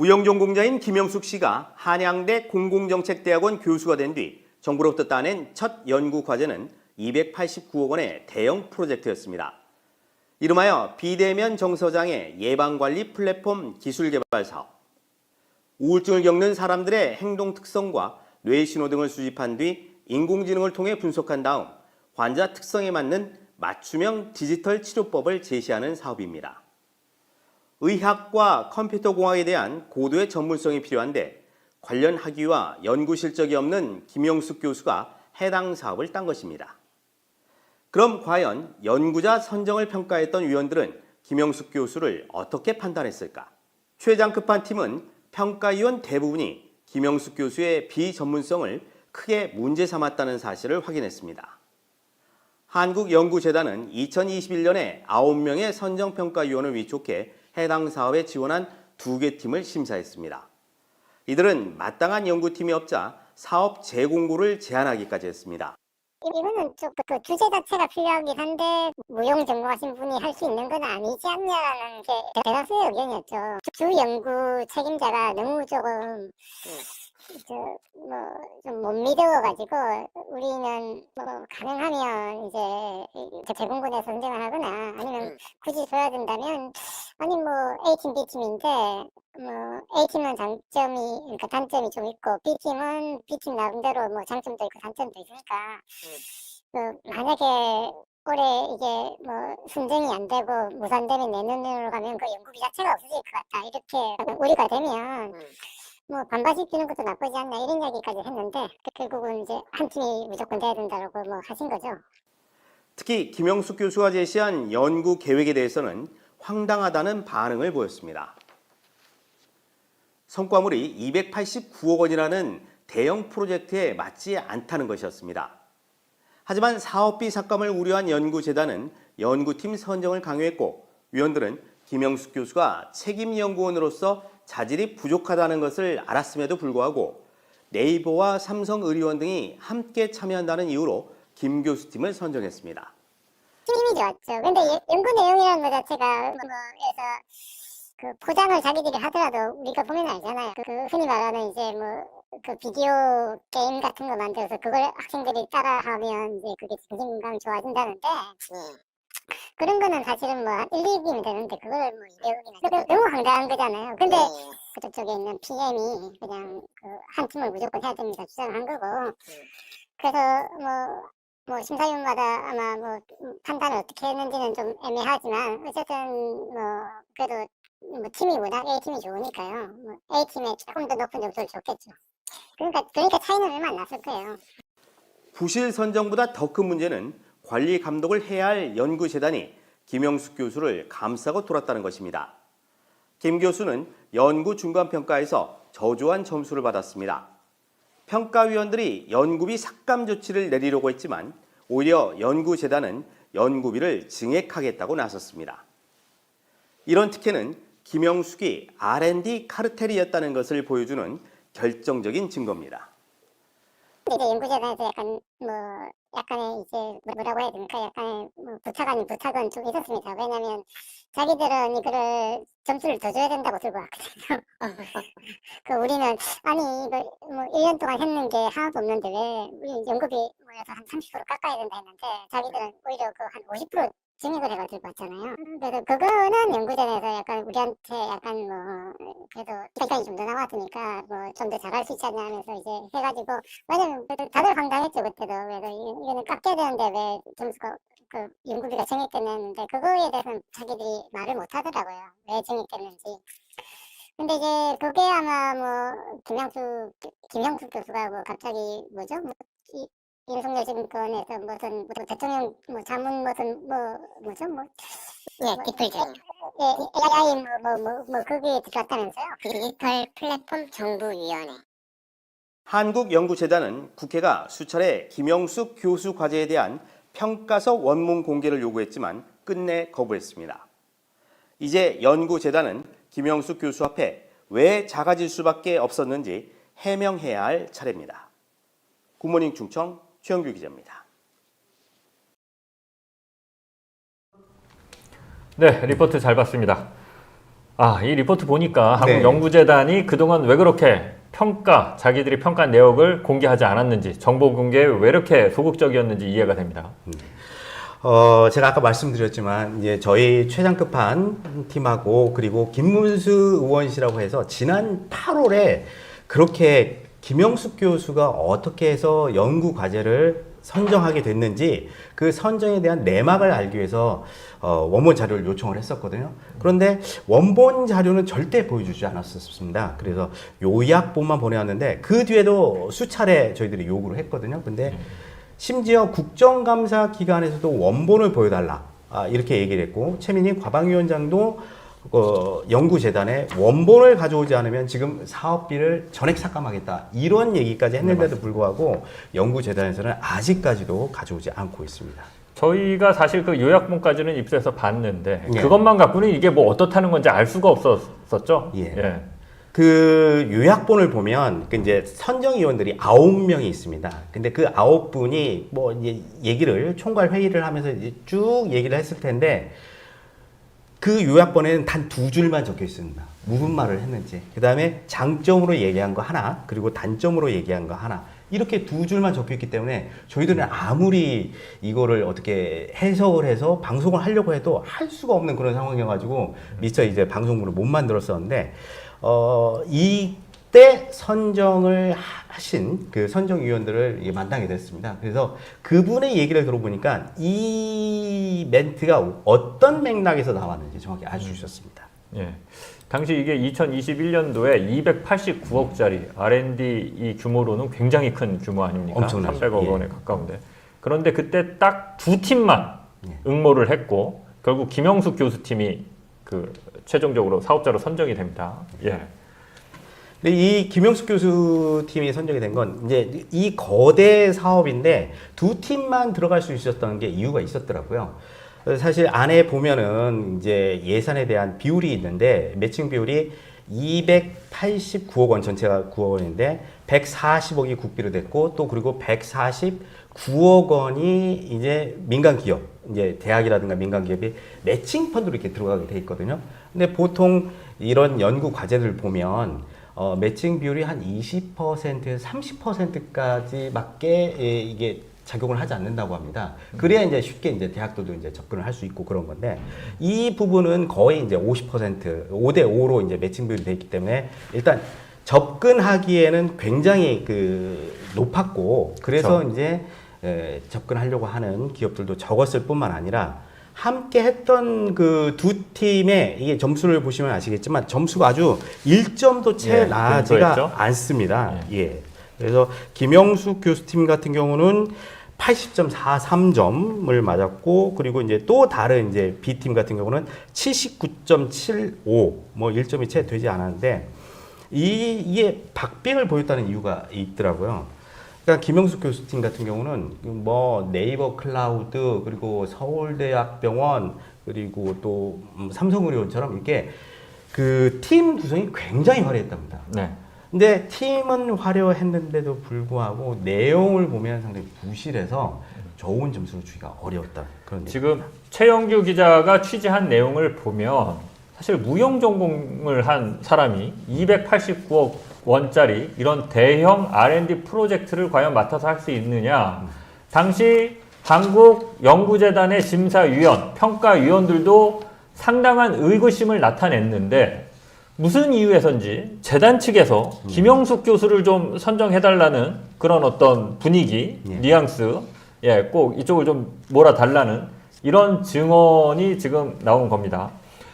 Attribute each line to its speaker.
Speaker 1: 무용전공자인 김영숙 씨가 한양대 공공정책대학원 교수가 된 뒤 정부로부터 따낸 첫 연구 과제는 289억 원의 대형 프로젝트였습니다. 이름하여 비대면 정서장애 예방관리 플랫폼 기술 개발 사업. 우울증을 겪는 사람들의 행동 특성과 뇌 신호 등을 수집한 뒤 인공지능을 통해 분석한 다음 환자 특성에 맞는 맞춤형 디지털 치료법을 제시하는 사업입니다. 의학과 컴퓨터 공학에 대한 고도의 전문성이 필요한데 관련 학위와 연구 실적이 없는 김영숙 교수가 해당 사업을 딴 것입니다. 그럼 과연 연구자 선정을 평가했던 위원들은 김영숙 교수를 어떻게 판단했을까? 최장급한 팀은 평가위원 대부분이 김영숙 교수의 비전문성을 크게 문제 삼았다는 사실을 확인했습니다. 한국연구재단은 2021년에 9명의 선정평가위원을 위촉해 해당 사업에 지원한 두 개 팀을 심사했습니다. 이들은 마땅한 연구팀이 없자 사업 재공고를 제안하기까지 했습니다.
Speaker 2: 이거는 좀그 주제 자체가 필요하긴 한데 무용 전공하신 분이 할 수 있는 건 아니지 않냐라는 게 대다수의 의견이었죠. 주 연구 책임자가 너무 조금 저뭐 좀못 믿어가지고 우리는 뭐 가능하면 이제 재공군에 선정을 하거나 아니면 굳이 줘야 된다면 아니 뭐 A팀 B팀인데 뭐 A팀은 장점이 그러니까 단점이 좀 있고 B팀은 B팀 나름대로 뭐 장점도 있고 단점도 있으니까. 그 만약에 올해 이게 뭐 순정이 안 되고 무산되면 내년으로 가면 그 연구비 자체가 없어질 것 같다 이렇게 우리가 되면 뭐 반반씩 주는 것도 나쁘지 않나 이런 이야기까지 했는데 그 결국은 이제 한 팀이 무조건 돼야 된다고 뭐 하신 거죠.
Speaker 1: 특히 김영숙 교수가 제시한 연구 계획에 대해서는 황당하다는 반응을 보였습니다. 성과물이 289억 원이라는 대형 프로젝트에 맞지 않다는 것이었습니다. 하지만 사업비 삭감을 우려한 연구재단은 연구팀 선정을 강요했고 위원들은 김영숙 교수가 책임연구원으로서 자질이 부족하다는 것을 알았음에도 불구하고 네이버와 삼성의료원 등이 함께 참여한다는 이유로 김 교수팀을 선정했습니다.
Speaker 2: 힘이 좋았죠. 근데 예- 연구 내용이라는 것 자체가 뭐 그래서 그 포장을 자기들이 하더라도 우리가 보면 알잖아요. 그, 그 흔히 말하는 이제 뭐 그 비디오 게임 같은 거 만들어서 그걸 학생들이 따라하면 이제 그게 자신감 좋아진다는데 그런 거는 사실은 뭐 1, 2억이면 되는데 그걸 뭐 200억이나 너무 황당한 거잖아요. 근데 그쪽에 있는 PM이 그냥 그 한 팀을 무조건 해야 됩니다 주장한 거고 그래서 뭐 뭐 심사위원마다 아마 뭐 판단을 어떻게 했는지는 좀 애매하지만 어쨌든 뭐 그래도 뭐 팀이 워낙 A 팀이 좋으니까요. 뭐 A 팀에 조금 더 높은 점수를 줬겠죠. 그러니까 그러니까 차이는 얼마 안 났을 거예요.
Speaker 1: 부실 선정보다 더 큰 문제는 관리 감독을 해야 할 연구 재단이 김영숙 교수를 감싸고 돌았다는 것입니다. 김 교수는 연구 중간 평가에서 저조한 점수를 받았습니다. 평가위원들이 연구비 삭감 조치를 내리려고 했지만 오히려 연구재단은 연구비를 증액하겠다고 나섰습니다. 이런 특혜는 김영숙이 R&D 카르텔이었다는 것을 보여주는 결정적인 증거입니다.
Speaker 2: 이제 연구재단에서 약간 뭐 약간의 이제 뭐라고 해야 됩니까? 약간의 뭐 부탁 아닌 부탁은 좀 있었습니다. 왜냐하면 자기들은 이거를 점수를 더 줘야 된다고 들고 왔거든요. 그 우리는 아니 이거 뭐 1년 동안 했는 게 하나도 없는데 왜 우리 연구비 뭐여서 한 30% 깎아야 된다 했는데 자기들은 오히려 그 한 50% 증액을 해가지고 왔잖아요. 그래서 그거는 연구전에서 약간 우리한테 약간 뭐 그래도 시간이 좀 더 남았으니까 뭐 좀 더 잘할 수 있지 않냐 하면서 이제 해가지고 왜냐면 그 다들 황당했죠 그때도. 그래서 이- 이거는 깎여야 되는데 왜 점수가 그 연구비가 증액됐나 했는데 그거에 대해서는 자기들이 말을 못 하더라고요. 왜 증액됐는지. 근데 이제 그게 아마 뭐 김양수 김형수 교수가 뭐 갑자기 뭐죠? 뭐 이, 윤석열 정권에서 무슨 뭐 대통령 뭐 자문 무슨 뭐 뭐죠 뭐
Speaker 3: 예, 디플전.
Speaker 2: 예, AI 뭐뭐뭐 뭐 그게 들어갔다면서요?
Speaker 3: 디지털 플랫폼 정부위원회.
Speaker 1: 한국연구재단은 국회가 수차례 김영숙 교수 과제에 대한 평가서 원문 공개를 요구했지만 끝내 거부했습니다. 이제 연구재단은 김영숙 교수 앞에 왜 작아질 수밖에 없었는지 해명해야 할 차례입니다. 굿모닝 충청 최영규 기자입니다.
Speaker 4: 네, 리포트 잘 봤습니다. 아, 이 리포트 보니까
Speaker 5: 네.
Speaker 4: 한국연구재단이 그동안 왜 그렇게 평가, 자기들이 평가한 내역을 공개하지 않았는지, 정보 공개에 왜 이렇게 소극적이었는지 이해가 됩니다.
Speaker 5: 어, 제가 아까 말씀드렸지만 이제 저희 최장급한 팀하고 그리고 김문수 의원이시라고 해서 지난 8월에 그렇게 김영숙 교수가 어떻게 해서 연구 과제를 선정하게 됐는지 그 선정에 대한 내막을 알기 위해서 어, 원본 자료를 요청을 했었거든요. 그런데 원본 자료는 절대 보여주지 않았었습니다. 그래서 요약본만 보내왔는데 그 뒤에도 수차례 저희들이 요구를 했거든요. 근데 심지어 국정감사 기관에서도 원본을 보여달라 아, 이렇게 얘기를 했고 최민희 과방위원장도 어, 연구재단에 원본을 가져오지 않으면 지금 사업비를 전액 삭감하겠다 이런 얘기까지 했는데도 불구하고 연구재단에서는 아직까지도 가져오지 않고 있습니다.
Speaker 4: 저희가 사실 그 요약본까지는 입수해서 봤는데
Speaker 5: 예.
Speaker 4: 그것만 갖고는 이게 뭐 어떻다는 건지 알 수가 없었었죠.
Speaker 5: 예. 그 요약본을 보면 그 이제 선정위원들이 아홉 명이 있습니다. 근데 그 아홉 분이 뭐 이제 얘기를 총괄 회의를 하면서 이제 쭉 얘기를 했을 텐데 그 요약본에는 단 두 줄만 적혀 있습니다. 무슨 말을 했는지. 그 다음에 장점으로 얘기한 거 하나, 그리고 단점으로 얘기한 거 하나. 이렇게 두 줄만 적혀 있기 때문에 저희들은 아무리 이거를 어떻게 해석을 해서 방송을 하려고 해도 할 수가 없는 그런 상황이어가지고 미처 이제 방송물을 못 만들었었는데, 어, 이 때 선정을 하- 하신 그 선정위원들을 만나게 됐습니다. 그래서 그분의 얘기를 들어보니까 이 멘트가 어떤 맥락에서 나왔는지 정확히 알 수 있었습니다.
Speaker 4: 예. 당시 이게 2021년도에 289억짜리 R&D 이 규모로는 굉장히 큰 규모 아닙니까?
Speaker 5: 엄청나죠.
Speaker 4: 300억
Speaker 5: 예.
Speaker 4: 원에 가까운데. 그런데 그때 딱 두 팀만
Speaker 5: 예.
Speaker 4: 응모를 했고 결국 김영숙 교수팀이 그 최종적으로 사업자로 선정이 됩니다. 예.
Speaker 5: 근데 이 김영숙 교수 팀이 선정이 된 건 이제 이 거대 사업인데 두 팀만 들어갈 수 있었던 게 이유가 있었더라고요. 사실 안에 보면은 이제 예산에 대한 비율이 있는데 매칭 비율이 289억 원 전체가 9억 원인데 140억이 국비로 됐고 또 그리고 149억 원이 이제 민간 기업 이제 대학이라든가 민간 기업이 매칭 펀드로 이렇게 들어가게 돼 있거든요. 근데 보통 이런 연구 과제들 보면 어, 매칭 비율이 한 20%에서 30%까지 밖에 예, 이게 작용을 하지 않는다고 합니다. 그래야 이제 쉽게 이제 대학들도 이제 접근을 할 수 있고 그런 건데 이 부분은 거의 이제 50% 5대 5로 이제 매칭 비율이 돼 있기 때문에 일단 접근하기에는 굉장히 그 높았고 그래서
Speaker 4: 그렇죠.
Speaker 5: 이제 에, 접근하려고 하는 기업들도 적었을 뿐만 아니라 함께 했던 그 두 팀의 이게 점수를 보시면 아시겠지만 점수가 아주 1점도 채
Speaker 4: 예,
Speaker 5: 나지가? 않습니다. 예. 그래서 김영숙 교수팀 같은 경우는 80.43점을 맞았고 그리고 이제 또 다른 이제 B팀 같은 경우는 79.75 뭐 1점이 채 되지 않았는데 이 이게 박빙을 보였다는 이유가 있더라고요. 그러니까 김영숙 교수팀 같은 경우는 뭐 네이버 클라우드 그리고 서울대학병원 그리고 또 음, 삼성의료원처럼 이렇게 그 팀 구성이 굉장히 화려했답니다.
Speaker 4: 네.
Speaker 5: 근데 팀은 화려했는데도 불구하고 내용을 보면 상당히 부실해서 좋은 점수를 주기가 어려웠다. 그런.
Speaker 4: 지금 최영규 기자가 취재한 내용을 보면 사실 무용 전공을 한 사람이 289억 원짜리 이런 대형 R&D 프로젝트를 과연 맡아서 할 수 있느냐? 당시 한국 연구재단의 심사위원, 평가위원들도 상당한 의구심을 나타냈는데 무슨 이유에선지 재단 측에서 김영숙 교수를 좀 선정해달라는 그런 어떤 분위기,
Speaker 5: 예.
Speaker 4: 뉘앙스, 예, 꼭 이쪽을 좀 몰아달라는 이런 증언이 지금 나온 겁니다.